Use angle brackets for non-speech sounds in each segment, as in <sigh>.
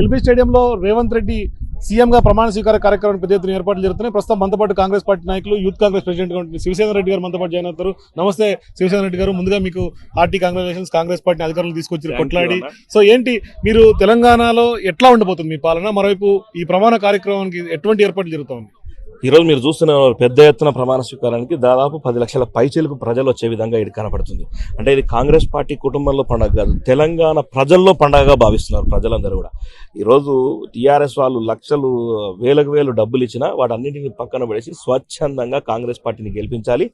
LB స్టేడియంలో రేవంత్ రెడ్డి సీఎంగా ప్రమాణ స్వీకార కార్యక్రమానికి పెద్ద ఎత్తున ఏర్పాట్లు జరుగుతున్నాయి. ప్రస్తుతం మనతో పాటు కాంగ్రెస్ పార్టీ నాయకులు యూత్ కాంగ్రెస్ ప్రెసిడెంట్ శివసేన రెడ్డి గారు మనతో పాటు జాయిన్ అవుతారు. నమస్తే శివసేన రెడ్డి గారు. ముందుగా మీకు హార్టీ కాంగ్రాచులేషన్స్ కాంగ్రెస్ పార్టీ అధికారులు తీసుకొచ్చి కొట్లాడి. సో ఏంటి మీరు తెలంగాణలో ఎట్లా ఉండబోతుంది మీ పాలన? మరోవైపు ఈ ప్రమాణ కార్యక్రమానికి ఎటువంటి ఏర్పాట్లు జరుగుతుంది ఈరోజు మీరు చూస్తున్న పెద్ద ఎత్తున ప్రమాణ స్వీకారానికి దాదాపు పది లక్షల పైచీలకు ప్రజలు వచ్చే విధంగా ఇది కనపడుతుంది. అంటే ఇది కాంగ్రెస్ పార్టీ కుటుంబంలో పండగ కాదు తెలంగాణ ప్రజల్లో పండగగా భావిస్తున్నారు ప్రజలందరూ కూడా. ఈరోజు టీఆర్ఎస్ వాళ్ళు లక్షలు వేలకు వేలు డబ్బులు ఇచ్చినా వాటన్నింటిని పక్కన పడేసి స్వచ్ఛందంగా కాంగ్రెస్ పార్టీని గెలిపించాలి.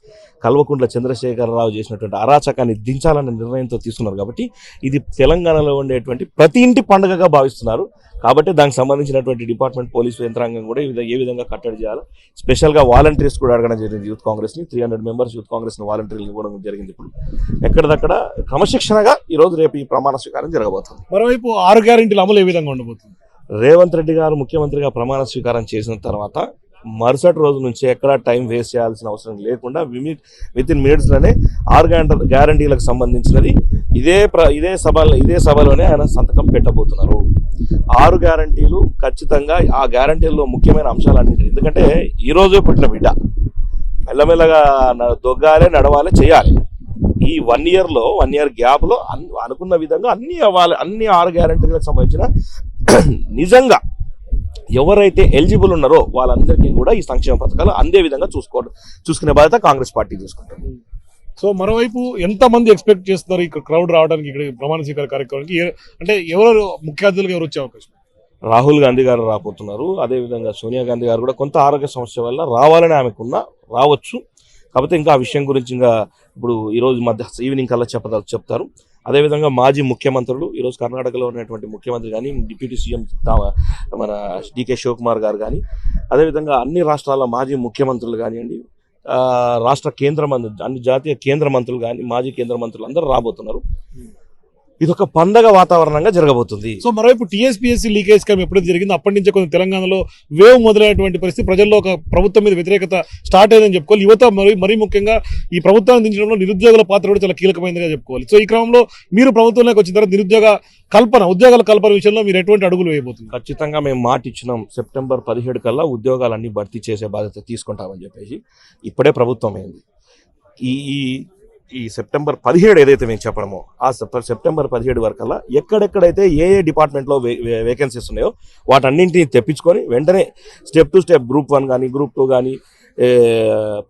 కల్వకుంట్ల చంద్రశేఖరరావు చేసినటువంటి అరాచకాన్ని దించాలనే నిర్ణయంతో తీసుకున్నారు కాబట్టి ఇది తెలంగాణలో ఉండేటువంటి ప్రతి ఇంటి పండుగగా భావిస్తున్నారు. కాబట్టి దానికి సంబంధించినటువంటి డిపార్ట్మెంట్ పోలీసు యంత్రాంగం కూడా ఈ విధంగా- ఏ విధంగా కట్టడి చేయాలి స్పెషల్గా వాలంటీర్స్ కూడా అడగడం జరిగింది. యూత్ కాంగ్రెస్ని three hundred members youth Congress వాలంటీర్లు ఇవ్వడం జరిగింది ఇప్పుడు. ఎక్కడిదక్కడ క్రమశిక్షణగా ఈ రోజు రేపు ఈ ప్రమాణ స్వీకారం జరగబోతుంది. మరోవైపు ఆరు గ్యారెంటీల అమలు ఏ విధంగా ఉండబోతుంది? రేవంత్ రెడ్డి గారు ముఖ్యమంత్రిగా ప్రమాణ స్వీకారం చేసిన తర్వాత మరుసటి రోజు నుంచి ఎక్కడ టైం వేస్ట్ చేయాల్సిన అవసరం లేకుండా విత్ ఇన్ మినిట్స్లోనే ఆరు గ్యారంటీలకు సంబంధించినది ఇదే ప్ర ఇదే సభలో ఇదే సభలోనే ఆయన సంతకం పెట్టబోతున్నారు. ఆరు గ్యారంటీలు ఖచ్చితంగా ఆ గ్యారంటీల్లో ముఖ్యమైన అంశాలన్నింటి ఎందుకంటే ఈరోజే పుట్టిన బిడ్డ. మెల్లమెల్లగా న- దొగ్గాలే నడవాలి చేయాలి. ఈ వన్ ఇయర్లో వన్ ఇయర్ గ్యాప్లో అన్- అనుకున్న విధంగా అన్ని అవ్వాలి అన్ని ఆరు గ్యారంటీలకు సంబంధించిన <clears throat> నిజంగా ఎవరైతే ఎలిజిబుల్ ఉన్నారో వాళ్ళందరికీ కూడా ఈ సంక్షేమ పథకాలు అందే విధంగా చూసుకోవడం చూసుకునే బాధ్యత కాంగ్రెస్ పార్టీ తీసుకుంటుంది. సో మరోవైపు ఎంతమంది ఎక్స్పెక్ట్ చేస్తున్నారు ఇక్కడ క్రౌడ్ రావడానికి ఇక్కడ ప్రమాణ స్వీకార కార్యక్రమానికి? అంటే ఎవరు ముఖ్య అతిథులుగా ఎవరు వచ్చే అవకాశం? రాహుల్ గాంధీ గారు రాబోతున్నారు. అదేవిధంగా సోనియా గాంధీ గారు కూడా కొంత ఆరోగ్య సమస్య వల్ల రావాలని ఆమెకున్న రావచ్చు. కాకపోతే ఇంకా ఆ విషయం గురించి ఇంకా ఇప్పుడు ఈరోజు మధ్య ఈవినింగ్ కల్లా చెప్పద చెప్తారు. అదేవిధంగా మాజీ ముఖ్యమంత్రులు ఈరోజు కర్ణాటకలో ఉన్నటువంటి ముఖ్యమంత్రి కానీ డిప్యూటీ సీఎం మన డికే శివకుమార్ గారు కానీ అదేవిధంగా అన్ని రాష్ట్రాల మాజీ ముఖ్యమంత్రులు కానివ్వండి రాష్ట్ర కేంద్ర మంత్రి అన్ని జాతీయ కేంద్ర మంత్రులు కానీ మాజీ కేంద్ర మంత్రులు అందరూ రాబోతున్నారు. ఇది ఒక పండగ వాతావరణంగా జరగబోతుంది. సో మరోవైపు టీఎస్పీఎస్సీ లీకేజ్ స్కామ్ ఎప్పుడైతే జరిగిందో అప్పటి నుంచే కొంచెం తెలంగాణలో వేవ్ మొదలైనటువంటి పరిస్థితి ప్రజల్లో ఒక ప్రభుత్వం మీద వ్యతిరేకత స్టార్ట్ అయిందని చెప్పుకోవాలి. యువత మరి మరీ ముఖ్యంగా ఈ ప్రభుత్వాన్ని దించడంలో నిరుద్యోగుల పాత్ర కూడా చాలా కీలకమైనదిగా చెప్పుకోవాలి. సో ఈ క్రమంలో మీరు ప్రభుత్వంలోకి వచ్చిన తర్వాత నిరుద్యోగ కల్పన ఉద్యోగాల కల్పన విషయంలో మీరు ఎటువంటి అడుగులు వేయబోతున్నారు? ఖచ్చితంగా మేము మాట ఇచ్చినాం. సెప్టెంబర్ పదిహేడు కల్లా ఉద్యోగాలన్నీ భర్తీ చేసే బాధ్యత తీసుకుంటామని చెప్పేసి ఇప్పుడే ప్రభుత్వం అయింది. ఈ ఈ సెప్టెంబర్ పదిహేడు ఏదైతే మేము చెప్పడమో ఆ సెప్- సెప్టెంబర్ పదిహేడు వరకల్లా ఎక్కడెక్కడైతే ఏ ఏ డిపార్ట్మెంట్లో వే వేకెన్సీస్ ఉన్నాయో వాటన్నింటినీ తెప్పించుకొని వెంటనే step to step group one కానీ గ్రూప్ టూ కానీ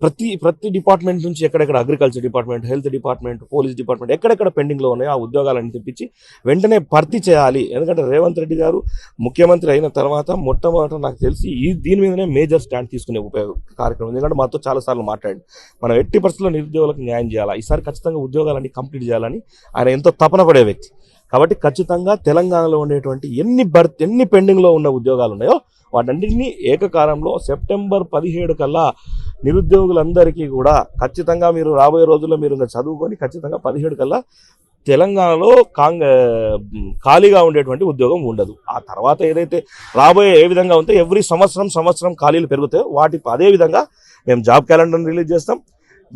ప్రతి ప్రతి డిపార్ట్మెంట్ నుంచి ఎక్కడెక్కడ agriculture department health department police department ఎక్కడెక్కడ పెండింగ్లో ఉన్నాయో ఆ ఉద్యోగాలన్నీ తెప్పించి వెంటనే భర్తీ చేయాలి. ఎందుకంటే రేవంత్ రెడ్డి గారు ముఖ్యమంత్రి అయిన తర్వాత మొట్టమొదట నాకు తెలిసి ఈ దీని మీదనే మేజర్ స్టాండ్ తీసుకునే ఉపయోగ కార్యక్రమం. ఎందుకంటే మాతో చాలాసార్లు మాట్లాడి మనం ఎట్టి పరిస్థితుల్లో నిరుద్యోగులకు న్యాయం చేయాలి? ఈసారి ఖచ్చితంగా ఉద్యోగాలన్నీ కంప్లీట్ చేయాలని ఆయన ఎంతో తపన పడే వ్యక్తి. కాబట్టి ఖచ్చితంగా తెలంగాణలో ఉండేటువంటి ఎన్ని బర్త్ ఎన్ని పెండింగ్లో ఉన్న ఉద్యోగాలు ఉన్నాయో వాటన్నిటిని ఏకకాలంలో సెప్టెంబర్ పదిహేడు కల్లా నిరుద్యోగులందరికీ కూడా ఖచ్చితంగా మీరు రాబోయే రోజుల్లో మీరు ఇంకా చదువుకొని ఖచ్చితంగా పదిహేడు కల్లా తెలంగాణలో కాంగ్ ఖాళీగా ఉండేటువంటి ఉద్యోగం ఉండదు. ఆ తర్వాత ఏదైతే రాబోయే ఏ విధంగా ఉంటే ఎవ్రీ సంవత్సరం సంవత్సరం ఖాళీలు పెరుగుతాయో వాటి అదే విధంగా మేము జాబ్ క్యాలెండర్ని రిలీజ్ చేస్తాం.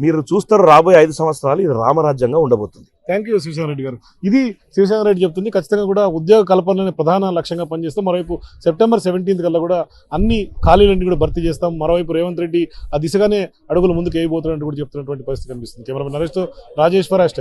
మీరు చూస్తారు రాబోయే ఐదు సంవత్సరాలు ఇది రామరాజ్యంగా ఉండబోతుంది. థ్యాంక్ యూ శివశంకరెడ్డి రెడ్డి గారు. ఇది శివశంకరెడ్డి రెడ్డి చెప్తుంది ఖచ్చితంగా కూడా ఉద్యోగ కల్పనలోనే ప్రధాన లక్ష్యంగా పనిచేస్తాం. మరోవైపు సెప్టెంబర్ సెవెంటీన్త్ కల్లా కూడా అన్ని ఖాళీలన్నీ కూడా భర్తీ చేస్తాం. మరోవైపు రేవంత్ రెడ్డి ఆ దిశగానే అడుగులు ముందుకు వేయబోతున్నట్టు కూడా చెప్తున్నటువంటి పరిస్థితి కనిపిస్తుంది. Cameraman నరేష్తో Rajeshwara hash